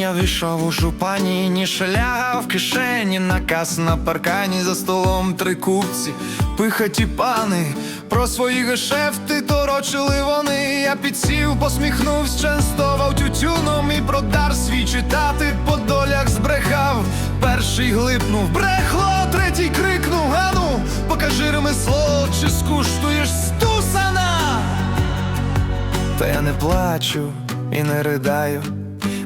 я війшов у жупані, ні шляга в кишені, наказ на паркані за столом три купці, пихаті пани, про свої гешефти торочили вони. Я підсів, посміхнувся, частував тютюном і про дар свій читати по долях збрехав. Перший глипнув, брехло, третій крикнув, Ану, покажи ремесло, чи скуштуєш стусана. Та я не плачу і не ридаю.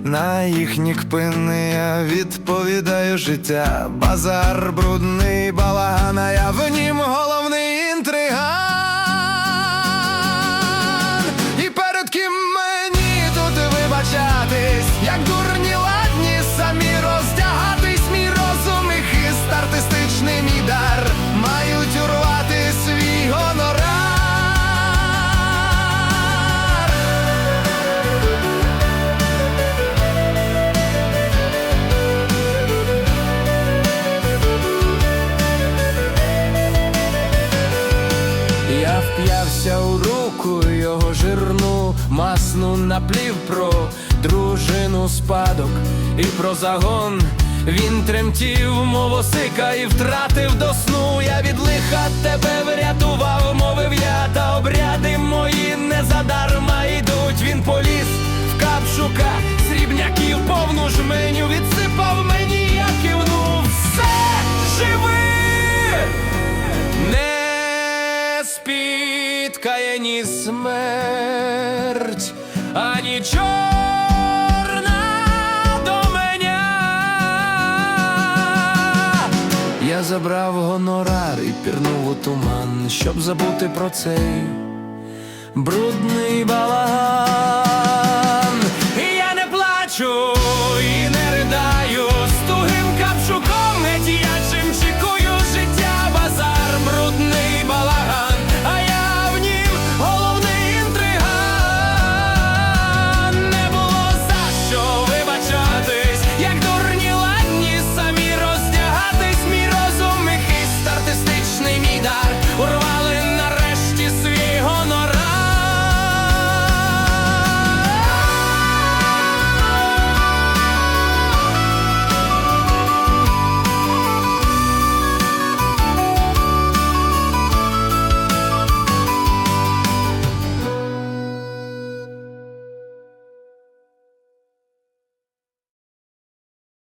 На їхні кпини я відповідаю життя. Базар брудний балаган, а я в нім масну наплів про дружину спадок і про загон. Він тремтів, мов осика, і втратив до сну. Я від лиха тебе врятував, мовив я, та обряди мої не задарма йдуть. Він поліз в капшука, срібняків повну жменю Ні смерть, ані чорна до мене. Я забрав гонорар і пірнув у туман, щоб забути про цей брудний балаган. І я не плачу.